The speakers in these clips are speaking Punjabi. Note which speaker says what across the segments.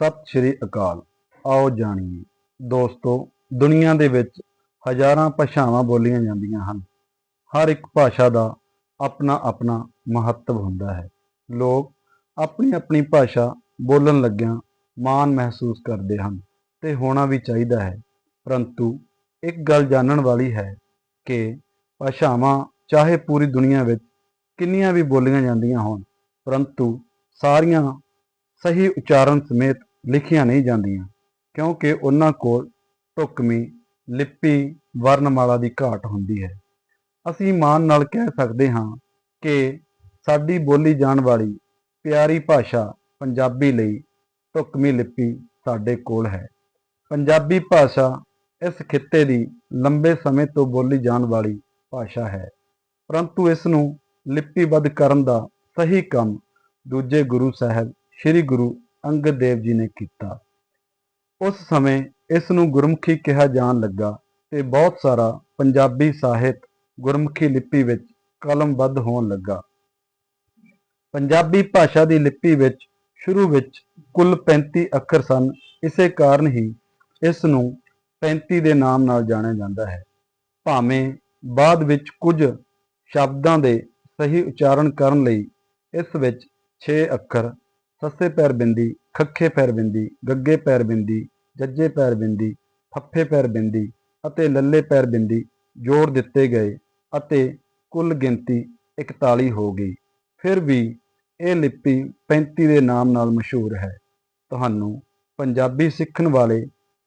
Speaker 1: ਸਤਿ ਸ਼੍ਰੀ ਅਕਾਲ। ਆਓ ਜਾਣੀਏ, ਦੋਸਤੋ, ਦੁਨੀਆ ਦੇ ਵਿੱਚ ਹਜ਼ਾਰਾਂ ਭਾਸ਼ਾਵਾਂ ਬੋਲੀਆਂ ਜਾਂਦੀਆਂ ਹਨ। ਹਰ ਇੱਕ ਭਾਸ਼ਾ ਦਾ ਆਪਣਾ ਆਪਣਾ ਮਹੱਤਵ ਹੁੰਦਾ ਹੈ। ਲੋਕ ਆਪਣੀ ਆਪਣੀ ਭਾਸ਼ਾ ਬੋਲਣ ਲੱਗਿਆਂ ਮਾਣ ਮਹਿਸੂਸ ਕਰਦੇ ਹਨ ਤੇ ਹੋਣਾ ਵੀ ਚਾਹੀਦਾ ਹੈ। ਪਰੰਤੂ ਇੱਕ ਗੱਲ ਜਾਣਨ ਵਾਲੀ ਹੈ ਕਿ ਭਾਸ਼ਾਵਾਂ ਚਾਹੇ ਪੂਰੀ ਦੁਨੀਆ ਵਿੱਚ ਕਿੰਨੀਆਂ ਵੀ ਬੋਲੀਆਂ ਜਾਂਦੀਆਂ ਹੋਣ, ਪਰੰਤੂ ਸਾਰੀਆਂ ਸਹੀ ਉਚਾਰਨ ਸਮੇਤ ਲਿਖੀਆਂ ਨਹੀਂ ਜਾਂਦੀਆਂ, ਕਿਉਂਕਿ ਉਹਨਾਂ ਕੋਲ ਢੁਕਵੀਂ, ਲਿਪੀ, ਵਰਣਮਾਲਾ ਦੀ ਘਾਟ ਹੁੰਦੀ ਹੈ। ਅਸੀਂ ਮਾਣ ਨਾਲ ਕਹਿ ਸਕਦੇ ਹਾਂ ਕਿ ਸਾਡੀ ਬੋਲੀ ਜਾਣ ਵਾਲੀ ਪਿਆਰੀ ਭਾਸ਼ਾ ਪੰਜਾਬੀ ਲਈ ਢੁਕਵੀਂ ਲਿਪੀ ਸਾਡੇ ਕੋਲ ਹੈ। ਪੰਜਾਬੀ ਭਾਸ਼ਾ ਇਸ ਖਿੱਤੇ ਦੀ ਲੰਬੇ ਸਮੇਂ ਤੋਂ ਬੋਲੀ ਜਾਣ ਵਾਲੀ ਭਾਸ਼ਾ ਹੈ। ਪਰੰਤੂ ਇਸ ਨੂੰ ਲਿਪੀਬੱਧ ਕਰਨ ਦਾ ਸਹੀ ਕੰਮ ਦੂਜੇ ਗੁਰੂ ਸਾਹਿਬ ਸ੍ਰੀ ਗੁਰੂ ਅੰਗਦ ਦੇਵ ਜੀ ਨੇ ਕੀਤਾ। ਉਸ ਸਮੇਂ ਇਸ ਨੂੰ ਗੁਰਮੁਖੀ ਕਿਹਾ ਜਾਣ ਲੱਗਾ ਤੇ ਬਹੁਤ ਸਾਰਾ ਪੰਜਾਬੀ ਸਾਹਿਤ ਗੁਰਮੁਖੀ ਲਿਪੀ ਵਿੱਚ ਕਲਮਬੱਧ ਹੋਣ ਲੱਗਾ। ਪੰਜਾਬੀ ਭਾਸ਼ਾ ਦੀ ਲਿਪੀ ਵਿੱਚ ਸ਼ੁਰੂ ਵਿੱਚ ਕੁੱਲ 35 ਅੱਖਰ ਸਨ, ਇਸੇ ਕਾਰਨ ਹੀ ਇਸ ਨੂੰ 35 ਦੇ ਨਾਮ ਨਾਲ ਜਾਣਿਆ ਜਾਂਦਾ ਹੈ। ਭਾਵੇਂ ਬਾਅਦ ਵਿੱਚ ਕੁਝ ਸ਼ਬਦਾਂ ਦੇ ਸਹੀ ਉਚਾਰਨ ਕਰਨ ਲਈ ਇਸ ਵਿੱਚ 6 ਅੱਖਰ ਸੱਸੇ ਪੈਰ ਬਿੰਦੀ, ਖੱਖੇ ਪੈਰ ਬਿੰਦੀ, ਗੱਗੇ ਪੈਰ ਬਿੰਦੀ, ਜੱਜੇ ਪੈਰ ਬਿੰਦੀ, ਫੱਫੇ ਪੈਰ ਬਿੰਦੀ ਅਤੇ ਲੱਲੇ ਪੈਰ ਬਿੰਦੀ ਜੋੜ ਦਿੱਤੇ ਗਏ ਅਤੇ ਕੁੱਲ ਗਿਣਤੀ 41 ਹੋ ਗਈ। ਫਿਰ ਵੀ ਇਹ ਲਿਪੀ 35 ਦੇ ਨਾਮ ਨਾਲ ਮਸ਼ਹੂਰ ਹੈ। ਤੁਹਾਨੂੰ ਪੰਜਾਬੀ ਸਿੱਖਣ ਵਾਲੇ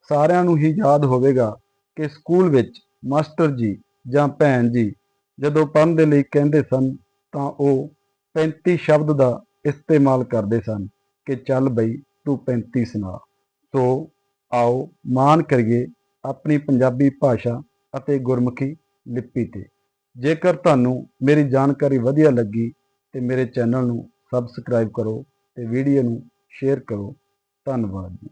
Speaker 1: ਸਾਰਿਆਂ ਨੂੰ ਹੀ ਯਾਦ ਹੋਵੇਗਾ ਕਿ ਸਕੂਲ ਵਿੱਚ ਮਾਸਟਰ ਜੀ ਜਾਂ ਭੈਣ ਜੀ ਜਦੋਂ ਪੜ੍ਹਨ ਦੇ ਲਈ ਕਹਿੰਦੇ ਸਨ ਤਾਂ ਉਹ 35 ਸ਼ਬਦ ਦਾ ਇਸਤੇਮਾਲ ਕਰਦੇ ਸਨ ਕਿ ਚੱਲ ਬਈ ਤੂੰ 35 ਸੁਣਾ। ਸੋ ਆਓ ਮਾਣ ਕਰੀਏ ਆਪਣੀ ਪੰਜਾਬੀ ਭਾਸ਼ਾ ਅਤੇ ਗੁਰਮੁਖੀ ਲਿਪੀ ਤੇ। ਜੇਕਰ ਤੁਹਾਨੂੰ ਮੇਰੀ ਜਾਣਕਾਰੀ ਵਧੀਆ ਲੱਗੀ ਤੇ ਮੇਰੇ ਚੈਨਲ ਨੂੰ ਸਬਸਕ੍ਰਾਈਬ ਕਰੋ ਤੇ ਵੀਡੀਓ ਨੂੰ ਸ਼ੇਅਰ ਕਰੋ। ਧੰਨਵਾਦ ਜੀ।